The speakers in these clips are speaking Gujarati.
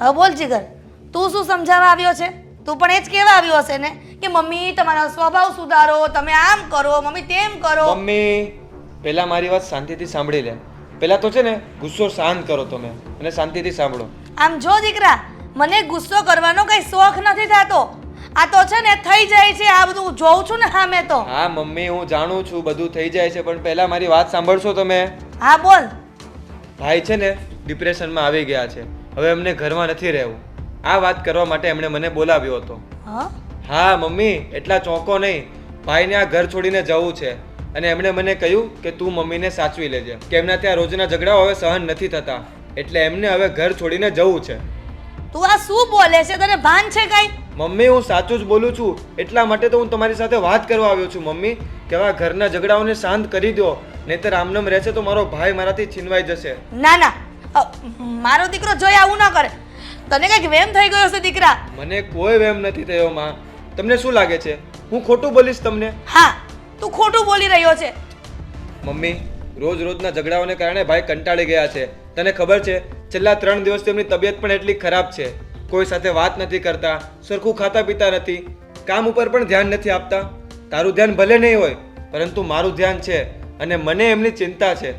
હવે બોલ જીગર તું શું સમજાવવા આવ્યો છે? તું પણ એ જ કહેવા આવ્યો હશે ને કે મમ્મી તમારો સ્વભાવ સુધારો તમે આમ કરો મમ્મી તેમ કરો. મમ્મી પહેલા મારી વાત શાંતિથી સાંભળી લે. પહેલા તો છે ને ગુસ્સો શાંત કરો તમે અને શાંતિથી સાંભળો. આમ જો દીકરા મને ગુસ્સો કરવાનો કઈ શોખ નથી થતો. આ તો છે ને થઈ જાય છે આ બધું જોઉં છું ને હા મેં તો. હા મમ્મી હું જાણું છું બધું થઈ જાય છે પણ પહેલા મારી વાત સાંભળશો તમે? હા બોલ. ભાઈ છે ને ડિપ્રેશનમાં આવી ગયા છે. હવે એમને ઘરમાં નથી રહેવું. આ વાત કરવા માટે એમણે મને બોલાવ્યો હતો. હા? હા મમ્મી એટલા ચોંકો નહીં. ભાઈને આ ઘર છોડીને જવું છે. અને એમણે મને કહ્યું કે તું મમ્મીને સાચવી લેજે. કે એમના ત્યાં રોજના ઝઘડાઓ હવે સહન નથી થતા. એટલે એમને હવે ઘર છોડીને જવું છે. તું આ શું બોલે છે? તને ભાન છે કઈ? મમ્મી હું સાચું જ બોલું છું. એટલા માટે તો હું તમારી સાથે વાત કરવા આવ્યો છું મમ્મી. કે આ ઘરના ઝઘડાઓને શાંત કરી દો નહીતર આમનમ રહેશે તો મારો ભાઈ મારાથી છીનવાઈ જશે. ના ના. મારો દીકરો જોઈ આવું ન કરે. તને કંઈક વેમ થઈ ગયો છે દીકરા? મને કોઈ વેમ નથી થયો માં. તમને શું લાગે છે? હું ખોટું બોલીશ તમને? હા તું ખોટું બોલી રહ્યો છે. મમ્મી રોજ રોજના ઝઘડાઓને કારણે ભાઈ કંટાળી ગયા છે. તને ખબર છે છેલ્લા ત્રણ દિવસ તેમની તબિયત પણ એટલી ખરાબ છે. કોઈ સાથે વાત નથી કરતા સરખું ખાતા પીતા નથી કામ ઉપર પણ ધ્યાન નથી આપતા. તારું ધ્યાન ભલે નહીં હોય પરંતુ મારું ધ્યાન છે અને મને એમની ચિંતા છે.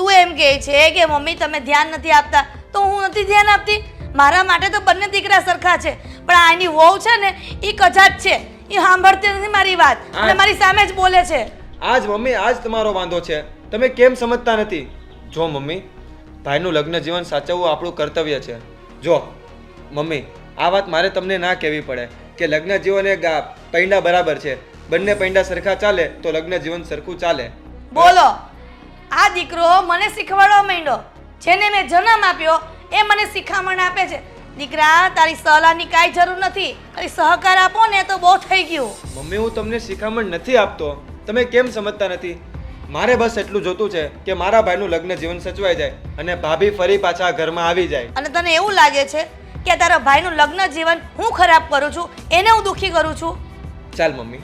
તું એમ કહે છે કે મમ્મી તમે ધ્યાન નથી આપતા. તો હું નથી ધ્યાન આપતી. મારા માટે તો બંને દીકરા સરખા છે પણ આની વહુ છે ને એ કજાત છે. એ સાંભળતી નથી મારી વાત અને મારી સામે જ બોલે છે. આજ મમ્મી આજ તમારો વાંધો છે. તમે કેમ સમજતા નથી? જો મમ્મી ભાઈનું લગ્ન જીવન સાચવવું આપણું કર્તવ્ય છે. જો મમ્મી આ વાત મારે તમને ના કહેવી પડે કે લગ્ન જીવન એ પૈંડા બરાબર છે. બંને પૈંડા સરખા ચાલે તો લગ્ન જીવન સરખું ચાલે. બોલો. આ દીકરો મને શીખવાડવા માંડ્યો. જેને મેં જન્મ આપ્યો એ મને શિખામણ આપે છે. દીકરા તારી સલાહની કાંઈ જરૂર નથી. ખાલી સહકાર આપો ને તો બહુ થઈ ગયું. મમ્મી હું તમને શિખામણ નથી આપતો. તમે કેમ સમજતા નથી? મારે બસ એટલું જોતું છે કે મારા ભાઈનું લગ્ન જીવન સચવાઈ જાય અને ભાભી ફરી પાછા ઘરમાં આવી જાય. અને તને એવું લાગે છે કે તારા ભાઈનું લગ્ન જીવન હું ખરાબ કરું છું? એને હું દુઃખી કરું છું? ચાલ મમ્મી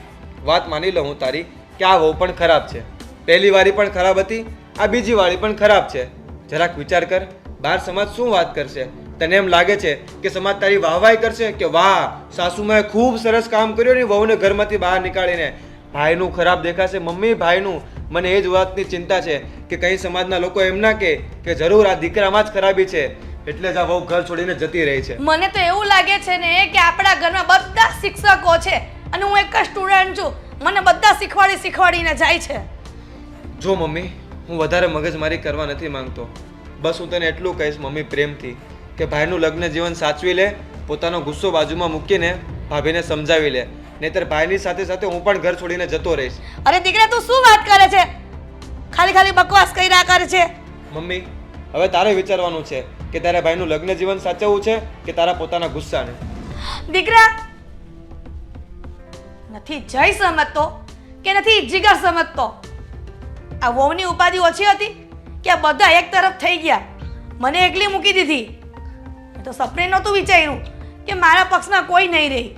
વાત માની લઉં હું તારી કે આ વહુ પણ ખરાબ છે. પહેલી વારી પણ ખરાબ હતી આ બીજી વાળી પણ ખરાબ છે. જરાક વિચાર કર બાર સમાજ શું વાત કરશે? તને એમ લાગે છે કે સમાજ તારી વાહવાહી કરશે? કે વાહ સાસુમાએ ખૂબ સરસ કામ કર્યું ને વહુને ઘરમાંથી બહાર નીકાળીને. ભાઈનું ખરાબ દેખાશે મમ્મી ભાઈનું. મને એ જ વાતની ચિંતા છે કે કઈ સમાજના લોકો એમ ના કહે કે જરૂર આ દીકરામાં જ ખરાબી છે. એટલે જ આ વહુ ઘર છોડીને જતી રહી છે. મને તો એવું લાગે છે ને કે આપણા ઘરમાં બધા શિક્ષકો છે અને હું એક સ્ટુડન્ટ છું. મને બધા શીખવાડી શીખવાડીને જાય છે. જો મમ્મી હું વધારે મગજમારી કરવા નથી માંગતો. બસ હું તને એટલું કહીશ મમ્મી પ્રેમથી કે ભાઈનું લગ્ન જીવન સાચવી લે પોતાનો ગુસ્સો બાજુમાં મૂકીને ભાભીને સમજાવી લે. નહીતર ભાઈની સાથે સાથે હું પણ ઘર છોડીને જતો રહીશ. અરે દીકરા તું શું વાત કરે છે? ખાલી ખાલી બકવાસ કર્યા કરે છે. મમ્મી હવે તારે વિચારવાનું છે કે તારા ભાઈનું લગ્ન જીવન સાચવવું છે કે તારા પોતાના ગુસ્સાને? દીકરા નથી જય સમજતો કે નથી જીગર સમજતો? આ વહુની ઉપાધિ ઓછી હતી કે આ બધા એક તરફ થઈ ગયા. મને એકલી મૂકી દીધી. મેં તો સપને નહોતું વિચાર્યું કે મારા પક્ષમાં કોઈ નહીં રહી.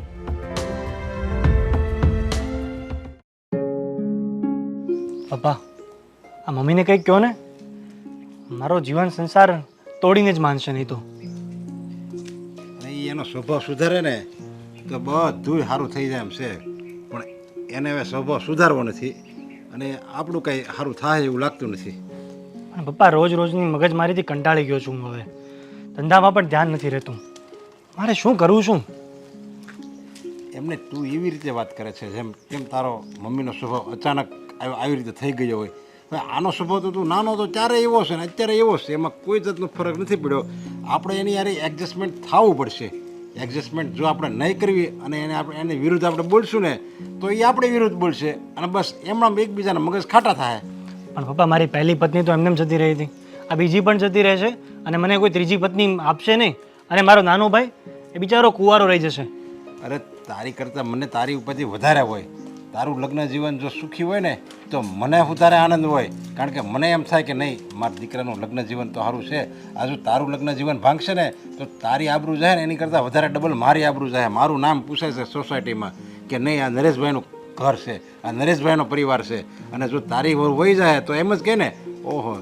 પપ્પા આ મમ્મીને કંઈક કહો ને. મારો જીવન સંસાર તોડીને જ માનશે નહીં તો. એનો સ્વભાવ સુધારે ને તો બધું સારું થઈ જાય એમ છે. પણ એને હવે સ્વભાવ સુધારવો નથી. અને આપણું કંઈ સારું થાય એવું લાગતું નથી. અને પપ્પા રોજ રોજની મગજમારીથી કંટાળી ગયો છું હું હવે. ધંધામાં પણ ધ્યાન નથી રહેતું. મારે શું કરવું શું એમને તું એવી રીતે વાત કરે છે જેમ કેમ તારો મમ્મીનો સ્વભાવ અચાનક આવી રીતે થઈ ગયો હોય. હવે આનો સ્વભાવ તો તું નાનો તો ત્યારે એવો છે ને અત્યારે એવો છે. એમાં કોઈ જાતનો ફરક નથી પડ્યો. આપણે એની યારે એડજસ્ટમેન્ટ થવું પડશે. એડજસ્ટમેન્ટ જો આપણે નહીં કરવી અને એને આપણે એની વિરુદ્ધ આપણે બોલશું ને તો એ આપણે વિરુદ્ધ બોલશે. અને બસ એમણામ એકબીજાના મગજ ખાટા થાય. પણ પપ્પા મારી પહેલી પત્ની તો એમને જતી રહી હતી. આ બીજી પણ જતી રહેશે અને મને કોઈ ત્રીજી પત્ની આપશે નહીં. અને મારો નાનો ભાઈ એ બિચારો કુંવારો રહી જશે. અરે તારી કરતાં મને તારી ઉપરથી વધારે હોય. તારું લગ્ન જીવન જો સુખી હોય ને તો મને વધારે આનંદ હોય. કારણ કે મને એમ થાય કે નહીં મારા દીકરાનું લગ્ન જીવન તો સારું છે. આ જો તારું લગ્ન જીવન ભાંગશે ને તો તારી આબરૂ જાય ને એની કરતાં વધારે ડબલ મારી આબરૂ જાય. મારું નામ પૂછાય છે સોસાયટીમાં કે નહીં, આ નરેશભાઈનું ઘર છે, આ નરેશભાઈનો પરિવાર છે. અને જો તારી વહુ વહી જાય તો એમ જ કહે ને, ઓહો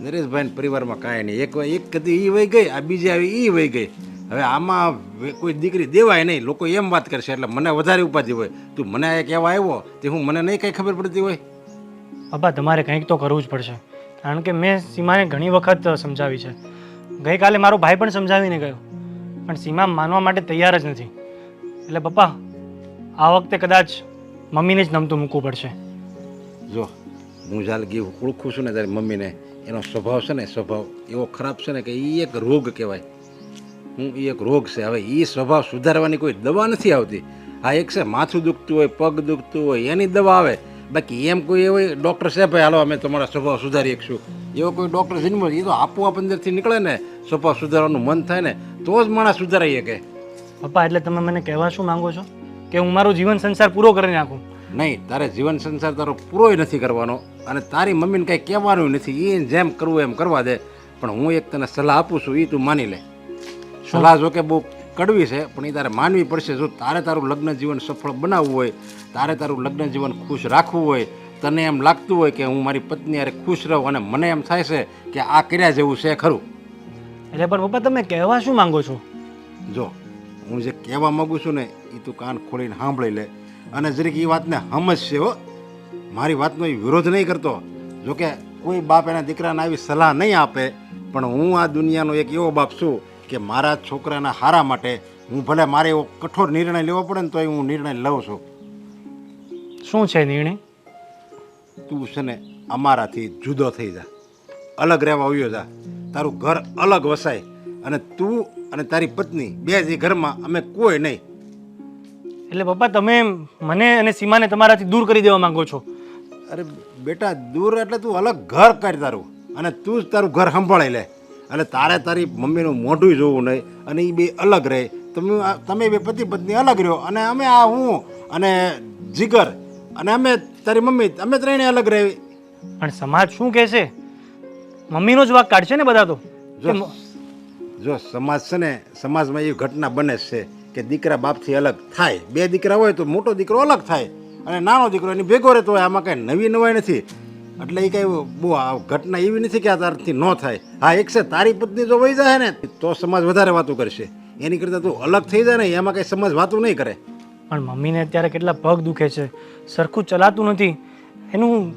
નરેશભાઈ પરિવારમાં કાંઈ નહીં. એક એક કદી એ વહી ગઈ, આ બીજી આવી એ વહી ગઈ. હવે આમાં કોઈ દીકરી દેવાય નહીં. લોકો એમ વાત કરશે, એટલે મને વધારે ઉપાધિ હોય. તું મને એક એવા આવ્યો તે હું મને નહીં કંઈ ખબર પડતી હોય. પપ્પા તમારે કંઈક તો કરવું જ પડશે. કારણ કે મેં સીમાને ઘણી વખત સમજાવી છે. ગઈકાલે મારો ભાઈ પણ સમજાવીને ગયો. પણ સીમા માનવા માટે તૈયાર જ નથી. એટલે પપ્પા આ વખતે કદાચ મમ્મીને જ નમતું મૂકવું પડશે. જો હું જ્યારે ગીવ ઓળખું છું ને તારી મમ્મીને એનો સ્વભાવ છે ને સ્વભાવ એવો ખરાબ છે ને કે એ એક રોગ કહેવાય. હું એ એક રોગ છે. હવે એ સ્વભાવ સુધારવાની કોઈ દવા નથી આવતી. આ એક છે માથું દુખતું હોય પગ દુખતું હોય એની દવા આવે. બાકી એમ કોઈ એવો ડૉક્ટર છે ભાઈ હાલો અમે તમારા સ્વભાવ સુધારી શકશું એવો કોઈ ડૉક્ટર જન્મ એ તો આપોઆપ અંદરથી નીકળે ને સ્વભાવ સુધારવાનું મન થાય ને તો જ માણસ સુધારાઈ શકે. પપ્પા એટલે તમે મને કહેવા શું માંગો છો? કે હું મારો જીવન સંસાર પૂરો કરી નાખું. નહીં તારે જીવન સંસાર તારો પૂરોય નથી કરવાનો અને તારી મમ્મીને કંઈ કહેવાનું નથી એ જેમ કરવું એમ કરવા દે. પણ હું એક તને સલાહ આપું છું એ તું માની લે. સલાહ જો કે બહુ કડવી છે પણ એ તારે માનવી પડશે. જો તારે તારું લગ્ન જીવન સફળ બનાવવું હોય તારે તારું લગ્ન જીવન ખુશ રાખવું હોય તને એમ લાગતું હોય કે હું મારી પત્ની હારે ખુશ રહું અને મને એમ થાય છે કે આ કર્યા જેવું છે ખરું. એટલે પણ પપ્પા તમે કહેવા શું માંગો છો? જો હું જે કહેવા માગું છું ને એ તું કાન ખોલીને સાંભળી લે. અને જરીક એ વાતને સમજશે હો. મારી વાતનો એ વિરોધ નહીં કરતો. જોકે કોઈ બાપ એના દીકરાને આવી સલાહ નહીં આપે પણ હું આ દુનિયાનો એક એવો બાપ છું કે મારા છોકરાના હારા માટે હું ભલે મારે એવો કઠોર નિર્ણય લેવો પડે ને તોય હું નિર્ણય લઉં છું. શું છે નિર્ણય? તું છે ને અમારાથી જુદો થઈ જા. અલગ રહેવા આવ્યો જા. તારું ઘર અલગ વસાય. અને તું અને તારી પત્ની બે જ ઘરમાં અમે કોઈ નહીં. એટલે પપ્પા તમે મને અને સીમાને તમારાથી દૂર કરી દેવા માંગો છો. અરે બેટા દૂર એટલે તું અલગ ઘર કર તારું અને તું જ તારું ઘર સંભાળી લે. અને તારે તારી મમ્મીનું મોઢું જોવું નહીં અને એ બે અલગ રહે. તમે તમે બે પતિ પત્ની અલગ રહ્યો અને અમે આ હું અને જીગર અને અમે તારી મમ્મી અમે ત્રણે અલગ રહેવી પણ સમાજ શું કહેશે? મમ્મીનો જ વાક કાઢશે ને બધા તો. જો જો સમાજ છે ને સમાજમાં એવી ઘટના બને છે કે દીકરા બાપથી અલગ થાય. બે દીકરા હોય તો મોટો દીકરો અલગ થાય અને નાનો દીકરો એની ભેગો રહેતો હોય આમાં કાંઈ નવી નવાઈ નથી. એટલે એ કાંઈ બહુ આ ઘટના એવી નથી કે આ તારથી ન થાય. હા એક છે તારી પત્ની જો વહી જાય ને તો સમાજ વધારે વાતો કરશે. એની કરતાં તું અલગ થઈ જાય ને એમાં કાંઈ સમાજ વાતો નહીં કરે. પણ મમ્મીને અત્યારે કેટલા પગ દુખે છે. સરખું ચલાતું નથી. એનું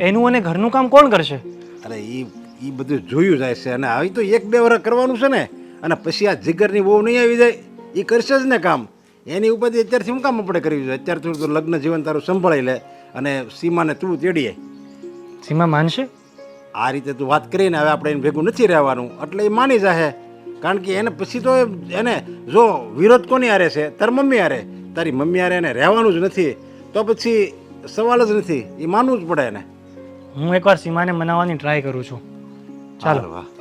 એનું અને ઘરનું કામ કોણ કરશે? અરે એ એ બધું જોયું જાય છે અને આવી તો એક બે વર્ષ કરવાનું છે ને અને પછી આ જીગરની બહુ નહીં આવી જાય એ કરશે જ ને કામ. એની ઉપાધિ અત્યારથી હું કામ આપણે કરવી જોઈએ? અત્યારથી તો લગ્ન જીવન તારું સંભાળી લે અને સીમાને તું તેડીએ. સીમા માનશે? આ રીતે તું વાત કરીને હવે આપણે એને ભેગું નથી રહેવાનું. એટલે એ માની જાહે. કારણ કે એને પછી તો એને જો વિરોધ કોની હારે છે? તારી મમ્મી હારે. તારી મમ્મી હારે એને રહેવાનું જ નથી. તો પછી સવાલ જ નથી. એ માનવું જ પડે એને. હું એકવાર સીમાને મનાવવાની ટ્રાય કરું છું. ચાલો વાહ